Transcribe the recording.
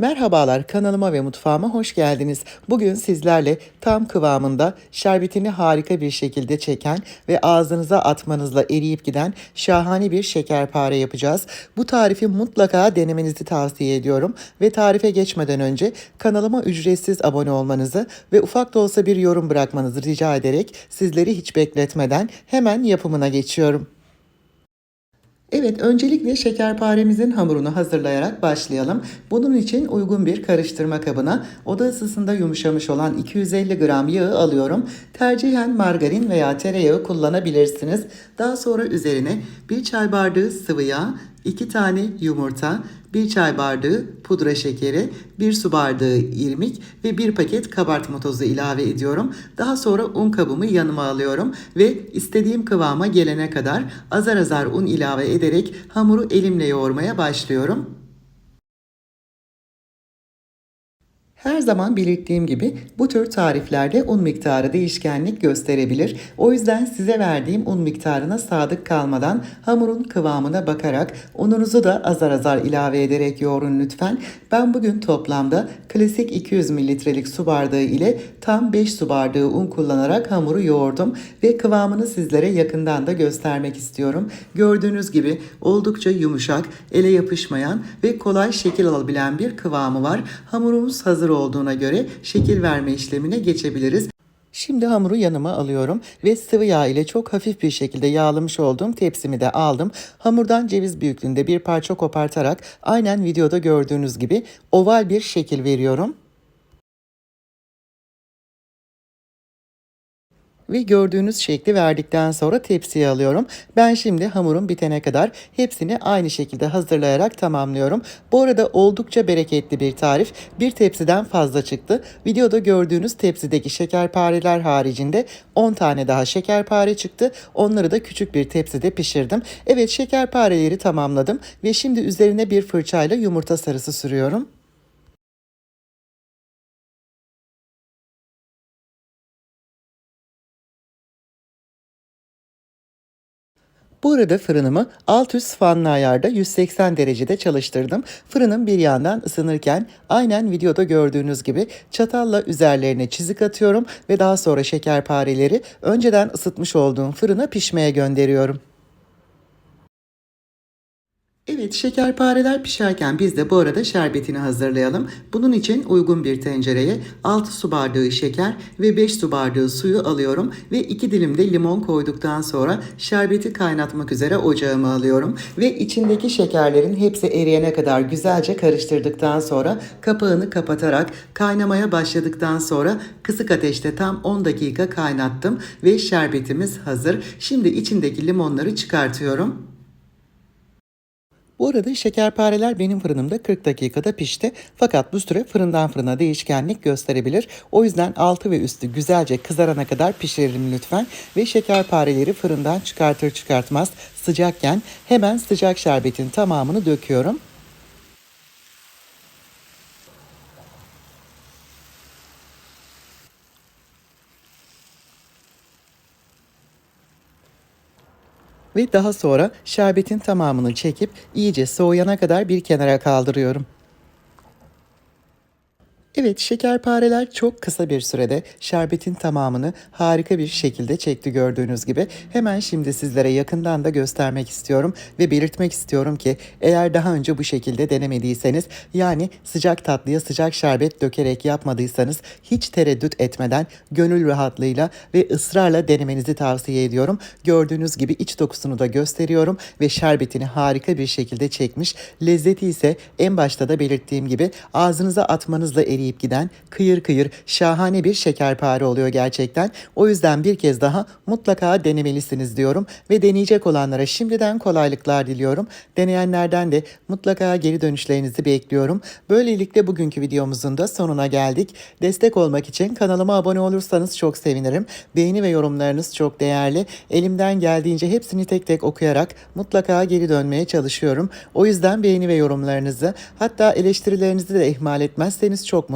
Merhabalar kanalıma ve mutfağıma hoş geldiniz. Bugün sizlerle tam kıvamında şerbetini harika bir şekilde çeken ve ağzınıza atmanızla eriyip giden şahane bir şekerpare yapacağız. Bu tarifi mutlaka denemenizi tavsiye ediyorum ve tarife geçmeden önce kanalıma ücretsiz abone olmanızı ve ufak da olsa bir yorum bırakmanızı rica ederek sizleri hiç bekletmeden hemen yapımına geçiyorum. Evet, öncelikle şekerparemizin hamurunu hazırlayarak başlayalım. Bunun için uygun bir karıştırma kabına oda ısısında yumuşamış olan 250 gram yağı alıyorum. Tercihen margarin veya tereyağı kullanabilirsiniz. Daha sonra üzerine bir çay bardağı sıvı yağ, 2 tane yumurta, 1 çay bardağı pudra şekeri, 1 su bardağı irmik ve 1 paket kabartma tozu ilave ediyorum. Daha sonra un kabımı yanıma alıyorum ve istediğim kıvama gelene kadar azar azar un ilave ederek hamuru elimle yoğurmaya başlıyorum. Her zaman belirttiğim gibi bu tür tariflerde un miktarı değişkenlik gösterebilir. O yüzden size verdiğim un miktarına sadık kalmadan hamurun kıvamına bakarak ununuzu da azar azar ilave ederek yoğurun lütfen. Ben bugün toplamda klasik 200 mililitrelik su bardağı ile tam 5 su bardağı un kullanarak hamuru yoğurdum ve kıvamını sizlere yakından da göstermek istiyorum. Gördüğünüz gibi oldukça yumuşak, ele yapışmayan ve kolay şekil alabilen bir kıvamı var. Hamurumuz hazır olduğuna göre şekil verme işlemine geçebiliriz. Şimdi hamuru yanıma alıyorum ve sıvı yağ ile çok hafif bir şekilde yağlamış olduğum tepsimi de aldım. Hamurdan ceviz büyüklüğünde bir parça kopartarak aynen videoda gördüğünüz gibi oval bir şekil veriyorum. Ve gördüğünüz şekli verdikten sonra tepsiye alıyorum. Ben şimdi hamurun bitene kadar hepsini aynı şekilde hazırlayarak tamamlıyorum. Bu arada oldukça bereketli bir tarif. Bir tepsiden fazla çıktı. Videoda gördüğünüz tepsideki şekerpareler haricinde 10 tane daha şekerpare çıktı. Onları da küçük bir tepside pişirdim. Evet şekerpareleri tamamladım ve şimdi üzerine bir fırçayla yumurta sarısı sürüyorum. Bu arada fırınımı alt üst fanlı ayarda 180 derecede çalıştırdım. Fırının bir yandan ısınırken aynen videoda gördüğünüz gibi çatalla üzerlerine çizik atıyorum ve daha sonra şekerpareleri önceden ısıtmış olduğum fırına pişmeye gönderiyorum. Evet şekerpareler pişerken biz de bu arada şerbetini hazırlayalım. Bunun için uygun bir tencereye 6 su bardağı şeker ve 5 su bardağı suyu alıyorum ve 2 dilim de limon koyduktan sonra şerbeti kaynatmak üzere ocağıma alıyorum ve içindeki şekerlerin hepsi eriyene kadar güzelce karıştırdıktan sonra kapağını kapatarak kaynamaya başladıktan sonra kısık ateşte tam 10 dakika kaynattım ve şerbetimiz hazır. Şimdi içindeki limonları çıkartıyorum. Bu arada şekerpareler benim fırınımda 40 dakikada pişti. Fakat bu süre fırından fırına değişkenlik gösterebilir. O yüzden altı ve üstü güzelce kızarana kadar pişirelim lütfen. Ve şekerpareleri fırından çıkartır çıkartmaz sıcakken hemen sıcak şerbetin tamamını döküyorum. Ve daha sonra şerbetin tamamını çekip iyice soğuyana kadar bir kenara kaldırıyorum. Evet şekerpareler çok kısa bir sürede şerbetin tamamını harika bir şekilde çekti gördüğünüz gibi. Hemen şimdi sizlere yakından da göstermek istiyorum ve belirtmek istiyorum ki eğer daha önce bu şekilde denemediyseniz yani sıcak tatlıya sıcak şerbet dökerek yapmadıysanız hiç tereddüt etmeden gönül rahatlığıyla ve ısrarla denemenizi tavsiye ediyorum. Gördüğünüz gibi iç dokusunu da gösteriyorum ve şerbetini harika bir şekilde çekmiş. Lezzeti ise en başta da belirttiğim gibi ağzınıza atmanızla eriyip giden kıyır kıyır şahane bir şekerpare oluyor gerçekten. O yüzden bir kez daha mutlaka denemelisiniz diyorum ve deneyecek olanlara şimdiden kolaylıklar diliyorum. Deneyenlerden de mutlaka geri dönüşlerinizi bekliyorum. Böylelikle bugünkü videomuzun da sonuna geldik. Destek olmak için kanalıma abone olursanız çok sevinirim. Beğeni ve yorumlarınız çok değerli. Elimden geldiğince hepsini tek tek okuyarak mutlaka geri dönmeye çalışıyorum. O yüzden beğeni ve yorumlarınızı hatta eleştirilerinizi de ihmal etmezseniz çok